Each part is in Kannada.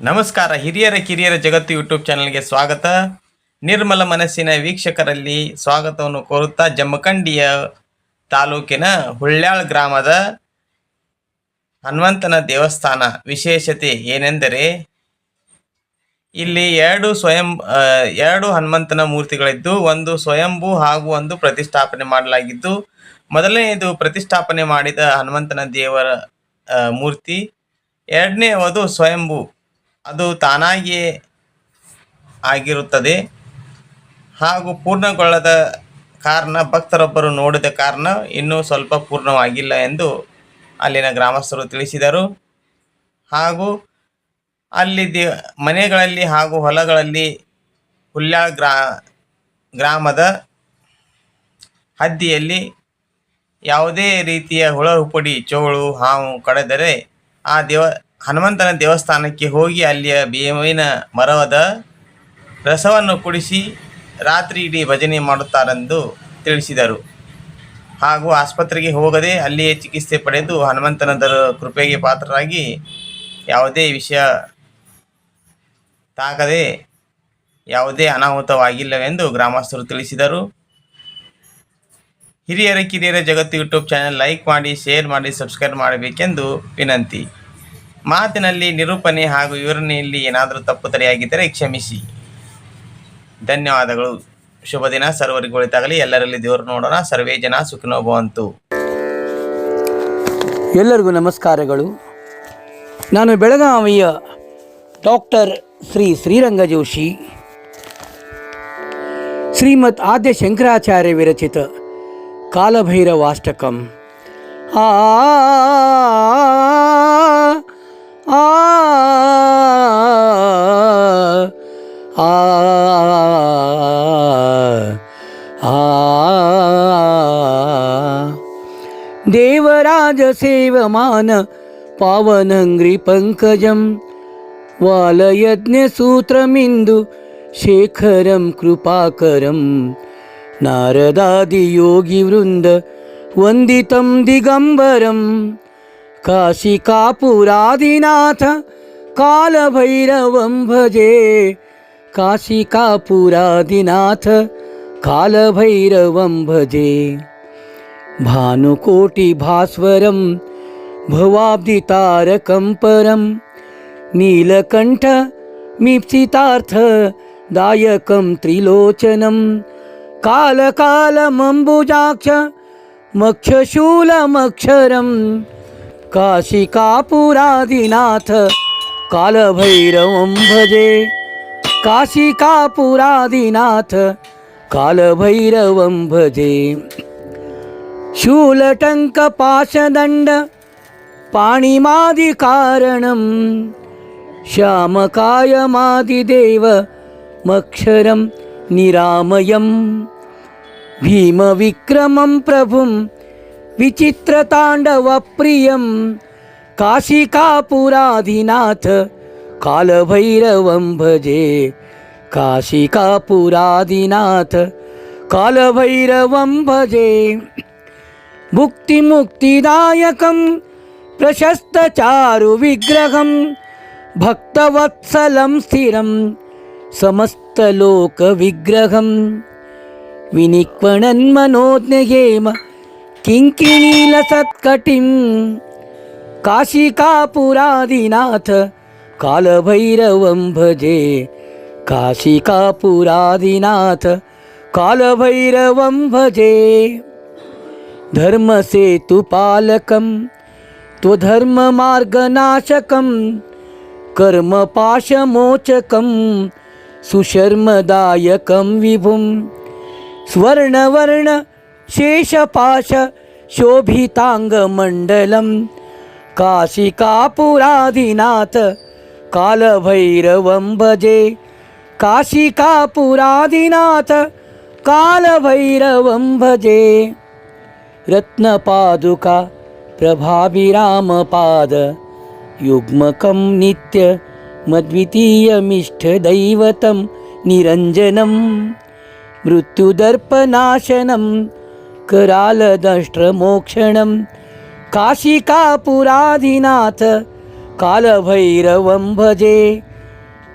ನಮಸ್ಕಾರ, ಹಿರಿಯರ, ಕಿರಿಯರ ಜಗತ್ತು ಯೂಟ್ಯೂಬ್ ಚಾನಲ್ಗೆ ಸ್ವಾಗತ. ನಿರ್ಮಲ ಮನಸ್ಸಿನ ವೀಕ್ಷಕರಲ್ಲಿ ಸ್ವಾಗತವನ್ನು ಕೋರುತ್ತಾ ಜಮಖಂಡಿಯ ತಾಲೂಕಿನ ಹುಳ್ಯಾಳ್ ಗ್ರಾಮದ ಹನುಮಂತನ ದೇವಸ್ಥಾನ ವಿಶೇಷತೆ ಏನೆಂದರೆ, ಇಲ್ಲಿ ಎರಡು ಸ್ವಯಂ ಎರಡು ಹನುಮಂತನ ಮೂರ್ತಿಗಳಿದ್ದು, ಒಂದು ಸ್ವಯಂಭು ಹಾಗೂ ಒಂದು ಪ್ರತಿಷ್ಠಾಪನೆ ಮಾಡಲಾಗಿದ್ದು, ಮೊದಲನೆಯದು ಪ್ರತಿಷ್ಠಾಪನೆ ಮಾಡಿದ ಹನುಮಂತನ ದೇವರ ಮೂರ್ತಿ, ಎರಡನೆಯದು ಸ್ವಯಂಭೂ. ಅದು ತಾನಾಗಿಯೇ ಆಗಿರುತ್ತದೆ. ಹಾಗೂ ಪೂರ್ಣಗೊಳ್ಳದ ಕಾರಣ ಭಕ್ತರೊಬ್ಬರು ನೋಡಿದ ಕಾರಣ ಇನ್ನೂ ಸ್ವಲ್ಪ ಪೂರ್ಣವಾಗಿಲ್ಲ ಎಂದು ಅಲ್ಲಿನ ಗ್ರಾಮಸ್ಥರು ತಿಳಿಸಿದರು. ಹಾಗೂ ಅಲ್ಲಿ ದೇ, ಮನೆಗಳಲ್ಲಿ ಹಾಗೂ ಹೊಲಗಳಲ್ಲಿ ಹುಲ್ಯಾಳ್ ಗ್ರಾ, ಗ್ರಾಮದ ಹದ್ದಿಯಲ್ಲಿ ಯಾವುದೇ ರೀತಿಯ ಹುಳ, ಹುಪ್ಪಡಿ, ಚೋಳು, ಹಾವು ಕಡೆದರೆ ಆ ದೇವ ಹನುಮಂತನ ದೇವಸ್ಥಾನಕ್ಕೆ ಹೋಗಿ ಅಲ್ಲಿಯ ಬೇವಿನ ಮರವದ ರಸವನ್ನು ಕುಡಿಸಿ ರಾತ್ರಿ ಇಡೀ ಭಜನೆ ಮಾಡುತ್ತಾರೆಂದು ತಿಳಿಸಿದರು. ಹಾಗೂ ಆಸ್ಪತ್ರೆಗೆ ಹೋಗದೆ ಅಲ್ಲಿಯೇ ಚಿಕಿತ್ಸೆ ಪಡೆದು ಹನುಮಂತನ ದರ ಕೃಪೆಗೆ ಪಾತ್ರರಾಗಿ ಯಾವುದೇ ವಿಷಯ ತಾಗದೆ ಯಾವುದೇ ಅನಾಹುತವಾಗಿಲ್ಲವೆಂದು ಗ್ರಾಮಸ್ಥರು ತಿಳಿಸಿದರು. ಹಿರಿಯರ ಕಿರಿಯರ ಜಗತ್ತು ಯೂಟ್ಯೂಬ್ ಚಾನೆಲ್ ಲೈಕ್ ಮಾಡಿ, ಶೇರ್ ಮಾಡಿ, ಸಬ್ಸ್ಕ್ರೈಬ್ ಮಾಡಬೇಕೆಂದು ವಿನಂತಿ. ಮಾತಿನಲ್ಲಿ ನಿರೂಪಣೆ ಹಾಗೂ ವಿವರಣೆಯಲ್ಲಿ ಏನಾದರೂ ತಪ್ಪು ತಡೆಯಾಗಿದ್ದರೆ ಕ್ಷಮಿಸಿ. ಧನ್ಯವಾದಗಳು. ಶುಭ ದಿನ ಸರ್ವರಿಗೂ ಒಳಿತಾಗಲಿ. ಎಲ್ಲರಲ್ಲಿ ದೇವರು ನೋಡೋಣ. ಸರ್ವೇ ಜನ ಸುಖಿನೋ ಭವಂತು. ಎಲ್ಲರಿಗೂ ನಮಸ್ಕಾರಗಳು. ನಾನು ಬೆಳಗಾವಿಯ ಡಾಕ್ಟರ್ ಶ್ರೀ ಶ್ರೀರಂಗ ಜೋಶಿ. ಶ್ರೀಮತ್ ಆದ್ಯ ಶಂಕರಾಚಾರ್ಯ ವಿರಚಿತ ಕಾಲಭೈರವಾಷ್ಟಕಂ ಆ आ देवराज सेवमान पावनङ्घ्रि पङ्कजं वालयज्ञसूत्रमिन्दु शेखरं कृपाकरं नारदादियोगिवृन्द वन्दितं दिगम्बरं काशिकापुरादिनाथ कालभैरवं भजे काशिकापुरादिनाथ कालभैरवं भजे। भानुकोटिभास्वरं भवाब्दितारकं परं नीलकण्ठ मीप्सितार्थदायकं त्रिलोचनं कालकालमम्बुजाक्ष मक्षशूलमक्षरं। काशिकापुरादिनाथ कालभैरवं भजे। काशिकापुरादिनाथ कालभैरवं भजे। शूलटङ्कपाशदण्ड पाणिमादिकारणं। श्यामकायमादिदेव मक्षरं निरामयं। भीमविक्रमं प्रभुं विचित्रताण्डवप्रियं। काशिकापुराधिनाथ कालभैरवं भजे। काशिकापुरादिनाथ कालभैरवं भजे। भुक्तिमुक्तिदायकं प्रशस्तचारुविग्रहं भक्तवत्सलं स्थिरं समस्तलोकविग्रहं। विनिक्वणन्मनोज्ञयेम किङ्किणीलसत्कटिं। काशिकापुरादिनाथ कालभैरवं भजे। काशिकापुरादिनाथ कालभैरवं भजे। धर्मसेतुपालकं त्वधर्ममार्गनाशकं कर्मपाशमोचकं सुशर्मदायकं विभुं। स्वर्णवर्णशेषपाश शोभिताङ्गमण्डलं काशिकापुरादिनाथ कालभैरवं भजे। काशिकापुरादिनाथ कालभैरवं भजे। रत्नपादुका प्रभाभिरामपाद युग्मकं नित्य मद्वितीयमिष्ठदैवतं निरञ्जनं। मृत्युदर्पनाशनं करालदष्ट्रमोक्षणं। काशिकापुराधिनाथ कालभैरवं भजे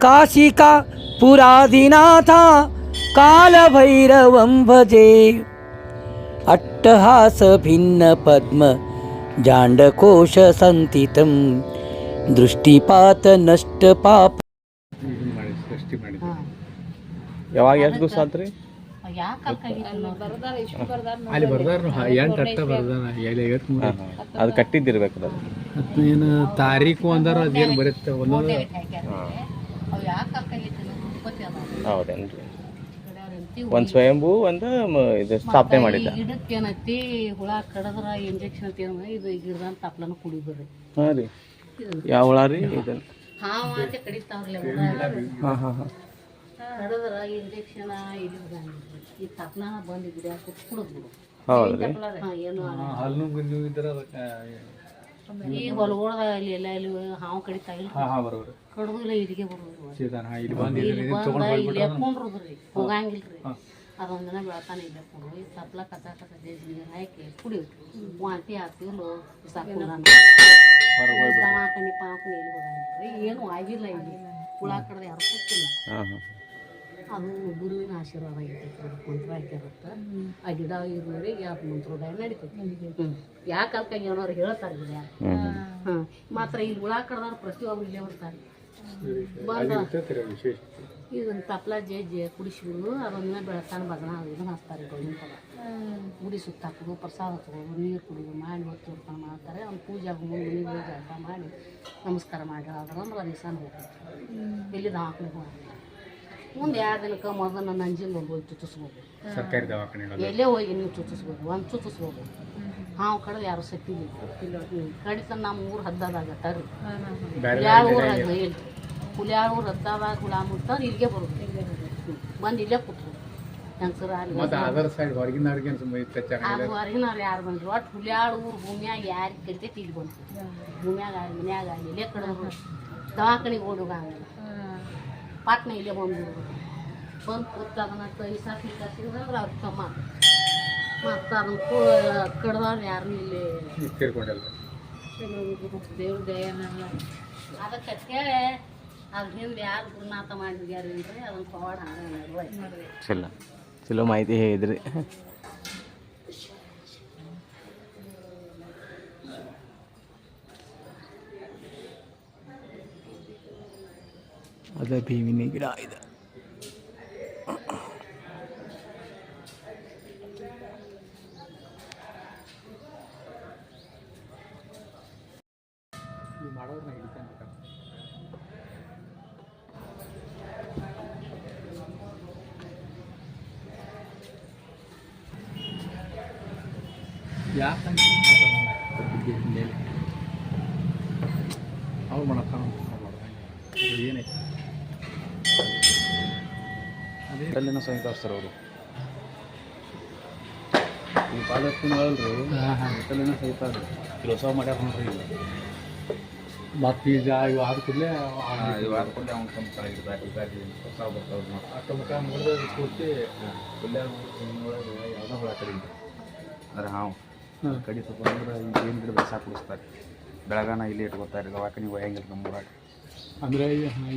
काशिका पुरादिनाथ कालभैरवं भजे अट्टहासभिन्नपद्म जाण्डकोशसन्तितं दृष्टिपातनष्टपाप ಮಾಡಿ ಸೃಷ್ಟಿ ಮಾಡಿದ್ದು ಯಾವಾಗ ಎಷ್ಟು ದಿವಸ ಆತ್ರಿ ಅಲ್ಲಿ ಬರ್ದಾರ ಎಂಟು ಅಟ್ಟ ಬರ್ದಾನ ಎಲ್ಲಿ ಐವತ್ತು ಮೂರು ಅದು ಕಟ್ಟಿದ್ದಿರ್ಬೇಕು ಅದು. ಮತ್ತು ಏನು ತಾರೀಕು ಅಂದ್ರೆ ಅದೇನು ಬರುತ್ತೆ? ಒಂದೊಂದು ಹೌದೇನ್ರಿ. ಒಂದು ಸ್ವಯಂಭೂ ಒಂದು ಮ- ಇದು ಸ್ಥಾಪನೆ ಮಾಡಿದ್ದ. ಗಿಡಕ್ಕೆ ಏನೈತಿ ಹುಳ ಕಡದ್ರ ಇಂಜೆಕ್ಷನ್ ಅಂತ ಏನಂದ್ರೆ ಇದು ಗಿಡದ ತಪ್ಲನ ಕುಡಿ ಬರ್ರಿ. ಹಾಂ ರೀ. ಯಾವ ಹುಳ ರೀ? ಇದನ್ನ ಹಾವ ಅಂತ ಕಡಿತಾವ್ರಲ್ಲ ಹುಳ ಹಾಂ ಹಾಂ ಹಾಂ. ಕಡದ್ರ ಇಂಜೆಕ್ಷನ್ ಈ ಬಂದು ಗಿಡ ಹೌದ್ರಿ. ಏನು ಹಲ್ಲು ಗುಂಜು ಇದ್ರೆ ಅದಕ್ಕೆ ಈ ಹೊಲಗೊಳದ ಅಲ್ಲಿ ಎಲ್ಲ ಇಲ್ಲಿ ಹಾವು ಕಡಿತಾ ಇಲ್ಲ ಇಲ್ಲ ಇಲ್ಲಿಗೆ ಬರೋದು ಹೋಗಂಗಿಲ್ರಿ. ಅದೊಂದು ದಿನ ಬೆಳತಾನ ಇಲ್ಲಿ ಕಸ ಕಸ ಹಾಕಿ ಕುಡಿಯೋದು. ವಾಂತಿ ಆಗ್ತಿವ್ಲು ಸಾಕು ದವಾಖಾನಿ ಪಾಪನಿ ಎಲ್ಲಿ ಹೋಗಂಗಿಲ್ರಿ. ಏನು ಆಗಿಲ್ಲ ಇಲ್ಲಿ. ಹುಳ ಕಡ್ದು ಯಾರು ಗೊತ್ತಿಲ್ಲ ಹಾಂ ಹಾಂ. ಅದು ಗುರುವಿನ ಆಶೀರ್ವಾದ ಆಗಿರ್ತೈತಿ ಅದಕ್ಕೆ ಮಂತ್ರ ಹಾಕಿರುತ್ತೆ ಆ ಗಿಡ ಇರೋರಿಗೆ ಆ ಮಂತ್ರೋದಯ ನಡೀತೈತಿ. ಯಾಕೆ ಅಲ್ಕಂಗೆ ಏನೋರು ಹೇಳ್ತಾರೆ ಗಿಡ. ಹಾಂ. ಮಾತ್ರ ಇಲ್ಲಿ ಹುಳ ಕಡ್ದಾರ ಪ್ರತಿಯೊಬ್ಬರು ಇಲ್ಲೇ ಬರ್ತಾರೆ. ಬಂದ ಇದನ್ನ ತಪ್ಲ ಜಜ್ಜಿ ಕುಡಿಸಿಬಿಡು ಅದನ್ನ ಬೆಳತಾನ ಬದನ ಇದನ್ನ ಹಾಕ್ತಾರೆ ಗೋವಿನ ಪದ ಗುಡಿ ಸುತ್ತ ಹಾಕೋದು ಪ್ರಸಾದ ಹಾಕೋದು ನೀರು ಕುಡಿದು ಮಾಡಿ ಹೊತ್ತು ಹೊರ್ಕೊಂಡು ಮಾಡ್ತಾರೆ. ಅವ್ನು ಪೂಜೆ ಮುಂದೆ ನೀರು ಜಳಕ ಮಾಡಿ ನಮಸ್ಕಾರ ಮಾಡಿ ಆದ್ರೆ ಅಂದ್ರೆ ಅದು ದಿವಸ ಹೋಗ್ತೈತೆ. ಎಲ್ಲಿ ದವಾಖಾನೆ ಹೋಗಿಲ್ಲ ಮುಂದೆ ಎರಡು ದಿನಕ್ಕೆ ಮೊದಲು ನನ್ನ ಅಂಜಿನ ಒಂದು ಹೋಗಿ ಚುಚ್ಚಿಸ್ಬೋದು. ಸರ್ಕಾರಿ ಎಲ್ಲೇ ಹೋಗಿ ನೀವು ಚುಚ್ಚಿಸ್ಬೋದು ಒಂದು ಚುಚ್ಚಿಸ್ಬೋದು. ಹಾವು ಕಡೆ ಯಾರು ಸತ್ತಿಲ್ಲ. ಕಡಿತ ನಮ್ಮ ಊರು ಹದ್ದಾದಾಗ ಟರ್ ಯಾರು ಹುಲ್ಯಾಳ ಊರು ಹದ್ದ ಇಲ್ಲ ಹುಲ್ಯಾಳ ಊರು ಹದ್ದಾದಾಗ ಹುಳ ಮುಟ್ತಾರೆ ಇಲ್ಲಿಗೆ ಬರೋದು. ಬಂದು ಇಲ್ಲೇ ಕೂತ್ರು. ಹೆಂಗಸರು ಅಲ್ಲಿ ಅದು ಹೊರಗಿನವ್ರು ಯಾರು ಬಂದ್ರು? ಒಟ್ಟು ಹುಲಿಯಾಳ ಊರು ಭೂಮಿಯಾಗ ಯಾರಿಗೆ ಕರಿತೈತಿ ಇಲ್ಲಿ ಬಂತು. ಭೂಮಿಯಾಗ ಆಗಲಿ ಮನ್ಯಾಗ ಇಲ್ಲೇ ಕಡಿದ್ರು. ದವಾಖಾನಿಗೆ ಓಡಿ ಹೋಗಂಗಿಲ್ಲ ಪಾಟ್ನ ಇಲ್ಲೇ ಬಂದು ಬಂದು ಕೂತು ಅದನ್ನ ಕೈ ಸಾಕಿ ಕಸಿದ್ರೆ ಅದು ತಮ್ಮ ಮತ್ತು ಅದನ್ನ ಕಡ್ದವ್ರು ಯಾರು ಇಲ್ಲಿ ದೇವ್ರ ದಯನಲ್ಲ ಅದಕ್ಕೆ ಕೇಳಿ ಅದ್ರ ಹಿಂದೆ ಯಾರು ಗುರುನಾಥ ಮಾಡಿದ್ಯಾರೀ ಅದನ್ನ ಪವಾಡ ಹಂಗೆ ಚಲೋ ಚಲೋ ಮಾಹಿತಿ ಹೇಳಿದ್ರಿ. ಅದ ಬೇವಿನ ಗಿಡ ಇದೆ. ಯಾಕಂತ ಅವ್ರು ಮಾಡತ್ತಾನ ಏನೈತೆ ಅದೇ ಅಲ್ಲಿನ ಸಹಿತ ಅವರು. ಈ ಹಾಂ ಅಲ್ಲಿನ ಸಹಿತ ಕೆಲಸ ಮಾಡ್ಯಾರ ನೋಡ್ರಿ ಈಗ ಮತ್ತು ಈಗ ಇವು ಆದ ಕೂಡಲೇ ಇದು ಆದ್ಕೊಂಡು ಅವ್ನು ತಮ್ಮ ಕಡೆಗೆ ಬ್ಯಾಟಿ ಬ್ಯಾಟಿ ಹೊಸ ಬರ್ತಾವೆ ಆ ತಮಗೆ ಮುಗಿದ ಪೂರ್ತಿ ಒಳಗೆ ಯಾವುದೋ ಹುಳ ಕಡಿಂದ ಅಂದ್ರೆ ಹಾವು ಹಾಂ. ಕಡಿ ಸ್ವಲ್ಪ ಅಂದ್ರೆ ಏನು ಗಿಡ ಬೆಳೆಸಾಕ ಕುಡಿಸ್ತಾರೆ. ಬೆಳಗಾನ ಇಲ್ಲಿ ಇಟ್ಕೋತಾರೆ ದವಾಖಾನಿಗೆ ಹೆಂಗಿಲ್ಲ ನಮ್ಮ ಊರಾಗ. ಅಂದರೆ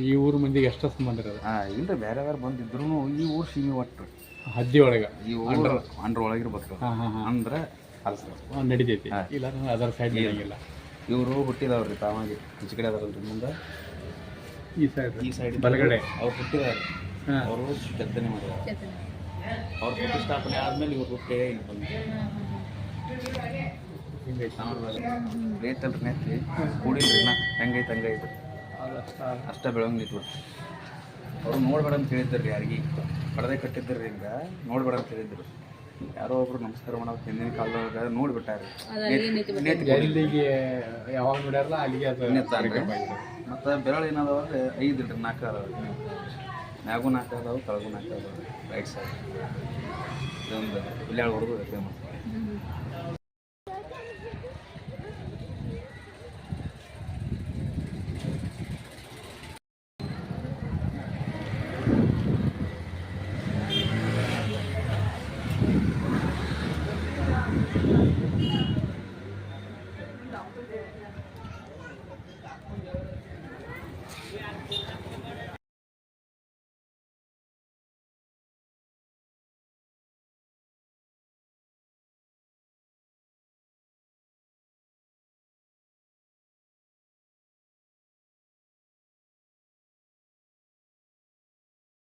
ಈ ಊರು ಮಂದಿಗೆ ಎಷ್ಟೋ ಸಂಬಂಧ ಇರೋದು ಹಾಂ ಇಲ್ರಿ ಬೇರೆ ಬೇರೆ ಬಂದಿದ್ರು ಈ ಊರು ಸೀಮೆ ಒಟ್ಟು ಹದ್ದಿ ಒಳಗೆ ಈ ಊರು ಅಂಡ್ರ ಒಳಗಿರ್ಬೇಕು ಹಾಂ ಹಾಂ ಹಾಂ ಅಂದ್ರೆ ನಡಿತೈತಿ. ಇಲ್ಲ ಅದರ ಸೈಡ್ ಇರಂಗಿಲ್ಲ ಇವರು ಹುಟ್ಟಿದವ್ರಿ ತಾವಾಗಿ ಈಚೆ ಕಡೆ ಅದಾರಲ್ರಿ ಮುಂದೆ ಈ ಸೈಡ್ ಈ ಸೈಡ್ ಬಲಗಡೆ ಅವ್ರು ಹುಟ್ಟಿದಾರೆ ಹಾಂ ಅವರು ಕೆತ್ತನೆ ಮಾಡಿದ್ದಾರೆ ಅವ್ರ ಪ್ರತಿಷ್ಠಾಪನೆ ಆದ್ಮೇಲೆ ಇವ್ರು ಹುಟ್ಟೇ ಬಂದು ರೇತಲ್ರಿ ನೆತ್ತಿ ಕೂಡಿಲ್ರಿ ನಾ ಹೆಂಗೈತೆ ಹಂಗೈತೆ ಅಷ್ಟ ಅಷ್ಟೇ ನಿಂತ್ಬಿಡ್ತು ಅವ್ರು ನೋಡ್ಬೇಡ ಅಂತ ಹೇಳಿದ್ರಿ ಯಾರಿಗೆ. ಪರದೆ ರೀ ಹಿಂಗ ನೋಡ್ಬೇಡ ಅಂತ ಹೇಳಿದ್ರು ಯಾರೋ ಒಬ್ರು ನಮಸ್ಕಾರ ಮಾಡೋಕೆ ಹಿಂದಿನ ಕಾಲದಾಗ ನೋಡ್ಬಿಟ್ಟಾರೆ. ಎಲ್ಲಿಗೆ ಯಾವಾಗ ಅಲ್ಲಿಗೆ ಅದು ಮತ್ತು ಬೆರಳು ಏನದಾವ ಅಂದ್ರೆ ಐದು ಇಲ್ರಿ ನಾಲ್ಕು ಅದಾವ ಮ್ಯಾಗೂ ನಾಲ್ಕು ಅದಾವ ಕೆಳಗೂ ನಾಲ್ಕು ಅದಾವ ರೈಟ್ ಸೈಡ್ ಇದೊಂದು ಬಿಲ್ಯಾಳ ಹೊಡೆದು ಫೇಮಸ್